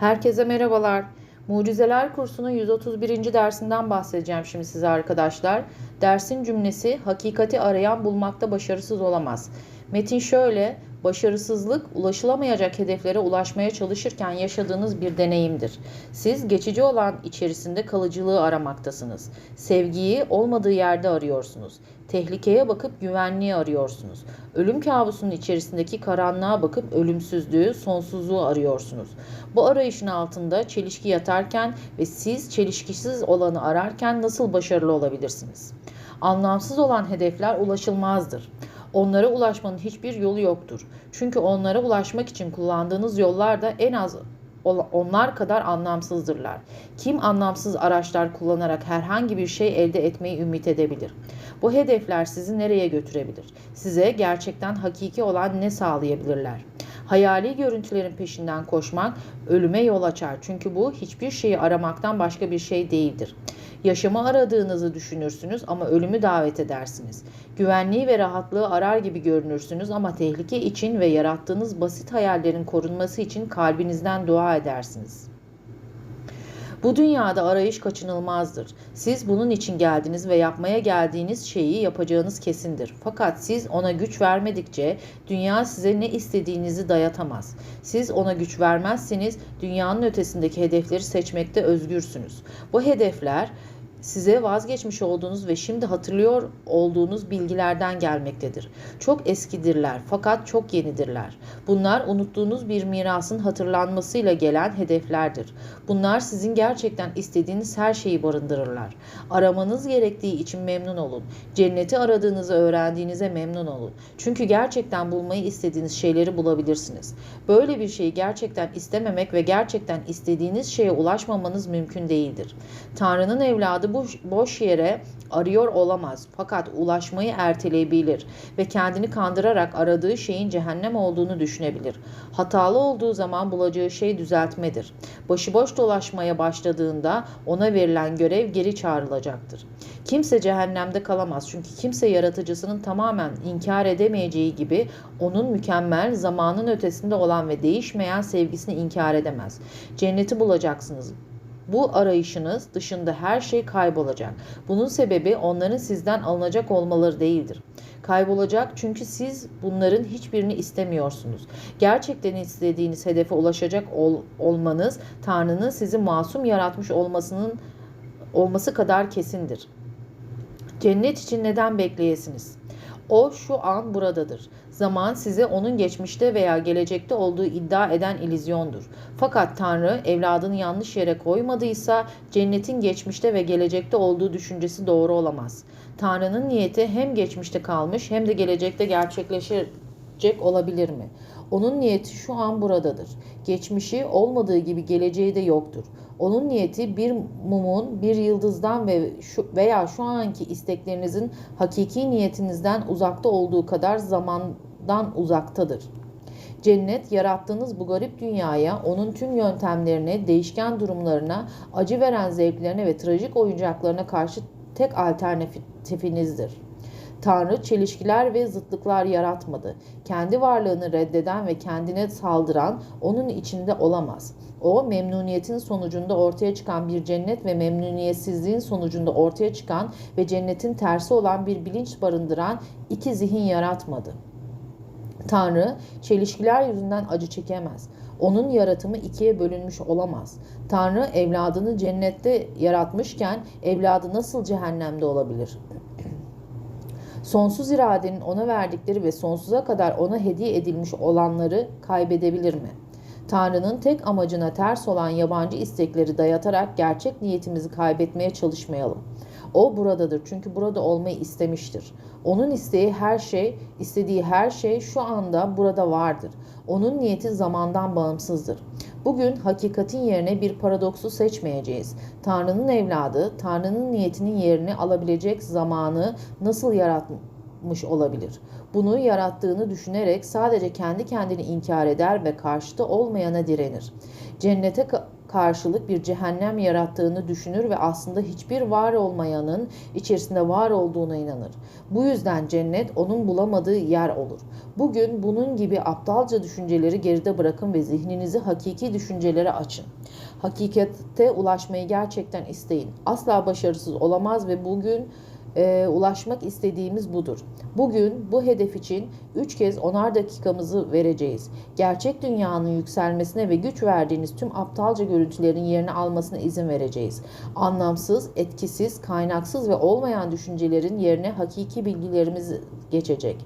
Herkese merhabalar. Mucizeler kursunun 131. dersinden bahsedeceğim şimdi size arkadaşlar. Dersin cümlesi hakikati arayan bulmakta başarısız olamaz. Metin şöyle, başarısızlık ulaşılamayacak hedeflere ulaşmaya çalışırken yaşadığınız bir deneyimdir. Siz geçici olan içerisinde kalıcılığı aramaktasınız. Sevgiyi olmadığı yerde arıyorsunuz. Tehlikeye bakıp güvenliği arıyorsunuz. Ölüm kabusunun içerisindeki karanlığa bakıp ölümsüzlüğü, sonsuzluğu arıyorsunuz. Bu arayışın altında çelişki yatarken ve siz çelişkisiz olanı ararken nasıl başarılı olabilirsiniz? Anlamsız olan hedefler ulaşılmazdır. Onlara ulaşmanın hiçbir yolu yoktur. Çünkü onlara ulaşmak için kullandığınız yollar da en az onlar kadar anlamsızdırlar. Kim anlamsız araçlar kullanarak herhangi bir şey elde etmeyi ümit edebilir? Bu hedefler sizi nereye götürebilir? Size gerçekten hakiki olan ne sağlayabilirler? Hayali görüntülerin peşinden koşmak ölüme yol açar. Çünkü bu hiçbir şeyi aramaktan başka bir şey değildir. Yaşamı aradığınızı düşünürsünüz ama ölümü davet edersiniz. Güvenliği ve rahatlığı arar gibi görünürsünüz ama tehlike için ve yarattığınız basit hayallerin korunması için kalbinizden dua edersiniz. Bu dünyada arayış kaçınılmazdır. Siz bunun için geldiniz ve yapmaya geldiğiniz şeyi yapacağınız kesindir. Fakat siz ona güç vermedikçe dünya size ne istediğinizi dayatamaz. Siz ona güç vermezseniz dünyanın ötesindeki hedefleri seçmekte özgürsünüz. Bu hedefler size vazgeçmiş olduğunuz ve şimdi hatırlıyor olduğunuz bilgilerden gelmektedir. Çok eskidirler fakat çok yenidirler. Bunlar unuttuğunuz bir mirasın hatırlanmasıyla gelen hedeflerdir. Bunlar sizin gerçekten istediğiniz her şeyi barındırırlar. Aramanız gerektiği için memnun olun. Cenneti aradığınızı öğrendiğinize memnun olun. Çünkü gerçekten bulmayı istediğiniz şeyleri bulabilirsiniz. Böyle bir şeyi gerçekten istememek ve gerçekten istediğiniz şeye ulaşmamanız mümkün değildir. Tanrı'nın evladı bu boş yere arıyor olamaz fakat ulaşmayı erteleyebilir ve kendini kandırarak aradığı şeyin cehennem olduğunu düşünebilir. Hatalı olduğu zaman bulacağı şey düzeltmedir. Başıboş dolaşmaya başladığında ona verilen görev geri çağrılacaktır. Kimse cehennemde kalamaz çünkü kimse yaratıcısının tamamen inkar edemeyeceği gibi onun mükemmel, zamanın ötesinde olan ve değişmeyen sevgisini inkar edemez. Cenneti bulacaksınız. Bu arayışınız dışında her şey kaybolacak. Bunun sebebi onların sizden alınacak olmaları değildir. Kaybolacak çünkü siz bunların hiçbirini istemiyorsunuz. Gerçekten istediğiniz hedefe ulaşacak ol, olmanız Tanrı'nın sizi masum yaratmış olmasının olması kadar kesindir. Cennet için neden bekleyesiniz? O şu an buradadır. Zaman size onun geçmişte veya gelecekte olduğu iddia eden ilizyondur. Fakat Tanrı evladını yanlış yere koymadıysa cennetin geçmişte ve gelecekte olduğu düşüncesi doğru olamaz. Tanrı'nın niyeti hem geçmişte kalmış hem de gelecekte gerçekleşecek olabilir mi? Onun niyeti şu an buradadır. Geçmişi olmadığı gibi geleceği de yoktur. Onun niyeti bir mumun, bir yıldızdan ve şu veya şu anki isteklerinizin hakiki niyetinizden uzakta olduğu kadar zamandan uzaktadır. Cennet yarattığınız bu garip dünyaya, onun tüm yöntemlerine, değişken durumlarına, acı veren zevklerine ve trajik oyuncaklarına karşı tek alternatifinizdir. Tanrı çelişkiler ve zıtlıklar yaratmadı. Kendi varlığını reddeden ve kendine saldıran onun içinde olamaz. O memnuniyetin sonucunda ortaya çıkan bir cennet ve memnuniyetsizliğin sonucunda ortaya çıkan ve cennetin tersi olan bir bilinç barındıran iki zihin yaratmadı. Tanrı çelişkiler yüzünden acı çekemez. Onun yaratımı ikiye bölünmüş olamaz. Tanrı evladını cennette yaratmışken evladı nasıl cehennemde olabilir? Sonsuz iradenin ona verdikleri ve sonsuza kadar ona hediye edilmiş olanları kaybedebilir mi? Tanrı'nın tek amacına ters olan yabancı istekleri dayatarak gerçek niyetimizi kaybetmeye çalışmayalım. O buradadır çünkü burada olmayı istemiştir. Onun isteği her şey, istediği her şey şu anda burada vardır. Onun niyeti zamandan bağımsızdır. Bugün hakikatin yerine bir paradoksu seçmeyeceğiz. Tanrı'nın evladı, Tanrı'nın niyetinin yerini alabilecek zamanı nasıl yaratmış olabilir? Bunu yarattığını düşünerek sadece kendi kendini inkar eder ve karşıtı olmayana direnir. Cennete karşılık bir cehennem yarattığını düşünür ve aslında hiçbir var olmayanın içerisinde var olduğuna inanır. Bu yüzden cennet onun bulamadığı yer olur. Bugün bunun gibi aptalca düşünceleri geride bırakın ve zihninizi hakiki düşüncelere açın. Hakikate ulaşmayı gerçekten isteyin. Asla başarısız olamaz ve bugün e, ulaşmak istediğimiz budur. Bugün bu hedef için 3 kez onar dakikamızı vereceğiz. Gerçek dünyanın yükselmesine ve güç verdiğiniz tüm aptalca görüntülerin yerini almasına izin vereceğiz. Anlamsız, etkisiz, kaynaksız ve olmayan düşüncelerin yerine hakiki bilgilerimiz geçecek.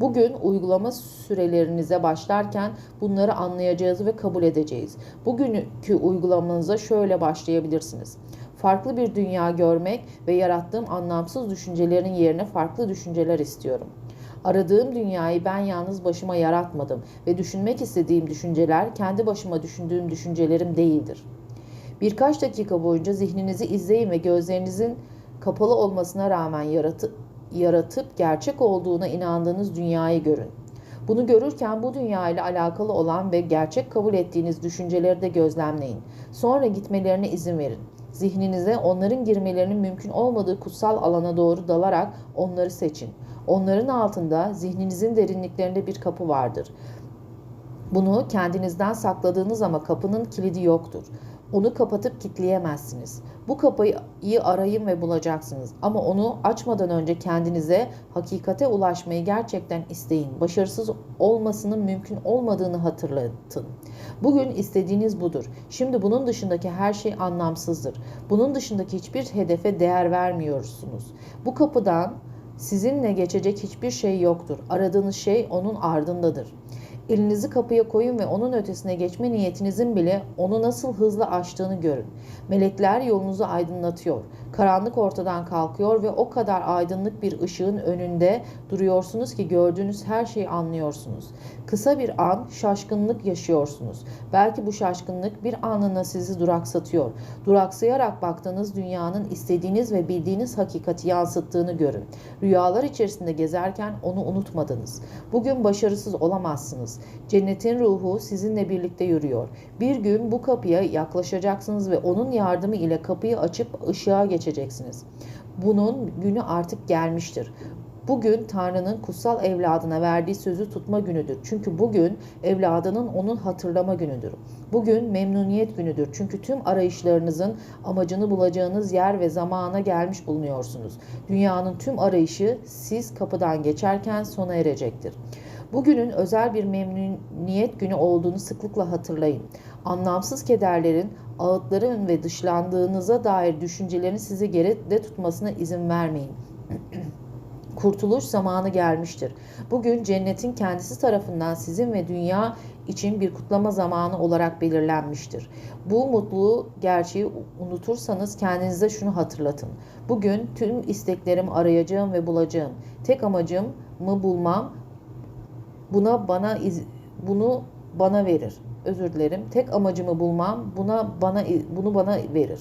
Bugün uygulama sürelerinize başlarken bunları anlayacağız ve kabul edeceğiz. Bugünkü uygulamanıza şöyle başlayabilirsiniz farklı bir dünya görmek ve yarattığım anlamsız düşüncelerin yerine farklı düşünceler istiyorum. Aradığım dünyayı ben yalnız başıma yaratmadım ve düşünmek istediğim düşünceler kendi başıma düşündüğüm düşüncelerim değildir. Birkaç dakika boyunca zihninizi izleyin ve gözlerinizin kapalı olmasına rağmen yaratı, yaratıp gerçek olduğuna inandığınız dünyayı görün. Bunu görürken bu dünya ile alakalı olan ve gerçek kabul ettiğiniz düşünceleri de gözlemleyin. Sonra gitmelerine izin verin. Zihninize onların girmelerinin mümkün olmadığı kutsal alana doğru dalarak onları seçin. Onların altında zihninizin derinliklerinde bir kapı vardır. Bunu kendinizden sakladığınız ama kapının kilidi yoktur. Onu kapatıp kilitleyemezsiniz. Bu kapıyı arayın ve bulacaksınız. Ama onu açmadan önce kendinize hakikate ulaşmayı gerçekten isteyin. Başarısız olmasının mümkün olmadığını hatırlatın. Bugün istediğiniz budur. Şimdi bunun dışındaki her şey anlamsızdır. Bunun dışındaki hiçbir hedefe değer vermiyorsunuz. Bu kapıdan sizinle geçecek hiçbir şey yoktur. Aradığınız şey onun ardındadır. Elinizi kapıya koyun ve onun ötesine geçme niyetinizin bile onu nasıl hızlı aştığını görün. Melekler yolunuzu aydınlatıyor. Karanlık ortadan kalkıyor ve o kadar aydınlık bir ışığın önünde duruyorsunuz ki gördüğünüz her şeyi anlıyorsunuz. Kısa bir an şaşkınlık yaşıyorsunuz. Belki bu şaşkınlık bir anına sizi duraksatıyor. Duraksayarak baktığınız dünyanın istediğiniz ve bildiğiniz hakikati yansıttığını görün. Rüyalar içerisinde gezerken onu unutmadınız. Bugün başarısız olamazsınız. Cennetin ruhu sizinle birlikte yürüyor. Bir gün bu kapıya yaklaşacaksınız ve onun yardımı ile kapıyı açıp ışığa geçeceksiniz. Bunun günü artık gelmiştir. Bugün Tanrı'nın kutsal evladına verdiği sözü tutma günüdür. Çünkü bugün evladının onun hatırlama günüdür. Bugün memnuniyet günüdür. Çünkü tüm arayışlarınızın amacını bulacağınız yer ve zamana gelmiş bulunuyorsunuz. Dünyanın tüm arayışı siz kapıdan geçerken sona erecektir. Bugünün özel bir memnuniyet günü olduğunu sıklıkla hatırlayın. Anlamsız kederlerin, ağıtların ve dışlandığınıza dair düşüncelerin sizi geride tutmasına izin vermeyin. Kurtuluş zamanı gelmiştir. Bugün cennetin kendisi tarafından sizin ve dünya için bir kutlama zamanı olarak belirlenmiştir. Bu mutluluğu gerçeği unutursanız kendinize şunu hatırlatın. Bugün tüm isteklerimi arayacağım ve bulacağım. Tek amacım mı bulmam, buna bana iz, bunu bana verir. Özür dilerim. Tek amacımı bulmam buna bana bunu bana verir.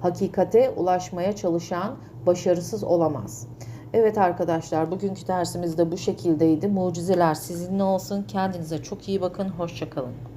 Hakikate ulaşmaya çalışan başarısız olamaz. Evet arkadaşlar bugünkü dersimiz de bu şekildeydi. Mucizeler sizinle olsun. Kendinize çok iyi bakın. Hoşçakalın.